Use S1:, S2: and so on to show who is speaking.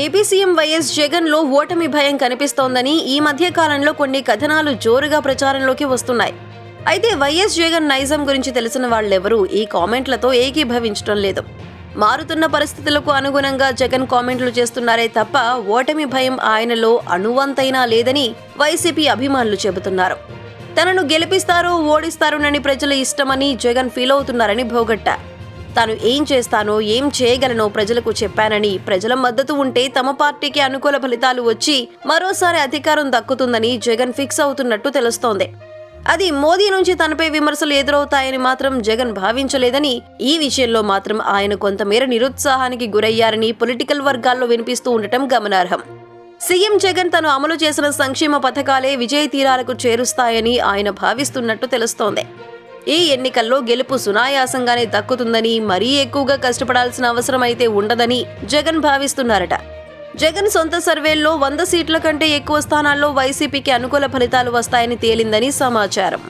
S1: AP CM YS జగన్లో ఓటమి భయం కనిపిస్తోందని ఈ మధ్య కాలంలో కొన్ని కథనాలు జోరుగా ప్రచారంలోకి వస్తున్నాయి. అయితే వైఎస్ జగన్ నైజం గురించి తెలిసిన వాళ్ళెవరూ ఈ కామెంట్లతో ఏకీభవించడం లేదు. మారుతున్న పరిస్థితులకు అనుగుణంగా జగన్ కామెంట్లు చేస్తున్నారే తప్ప ఓటమి భయం ఆయనలో అణువంతైనా లేదని వైసీపీ అభిమానులు చెబుతున్నారు. తనను గెలిపిస్తారు ఓడిస్తారోనని ప్రజల ఇష్టమని జగన్ ఫీల్ అవుతున్నారని భోగట్ట. తాను ఏం చేస్తానో ఏం చేయగలనో ప్రజలకు చెప్పానని. ప్రజల మద్దతు ఉంటే తమ పార్టీకి అనుకూల ఫలితాలు వచ్చి మరోసారి అధికారం దక్కుతుందని జగన్ ఫిక్స్ అవుతున్నట్టు తెలుస్తోంది. అది మోదీ నుంచి తనపై విమర్శలు ఎదురవుతాయని మాత్రం జగన్ భావించలేదని ఈ విషయంలో మాత్రం ఆయన కొంతమేర నిరుత్సాహానికి గురయ్యారని పొలిటికల్ వర్గాల్లో వినిపిస్తూ ఉండటం గమనార్హం. సీఎం జగన్ తను అమలు చేసిన సంక్షేమ పథకాలే విజయ తీరాలకు చేరుస్తాయని ఆయన భావిస్తున్నట్టు తెలుస్తోంది. ఈ ఎన్నికల్లో గెలుపు సునాయాసంగానే దక్కుతుందని మరీ ఎక్కువగా కష్టపడాల్సిన అవసరం అయితే ఉండదని జగన్ భావిస్తున్నారట. జగన్ సొంత సర్వేల్లో వంద సీట్ల కంటే ఎక్కువ స్థానాల్లో వైసీపీకి అనుకూల ఫలితాలు వస్తాయని తేలిందని సమాచారం.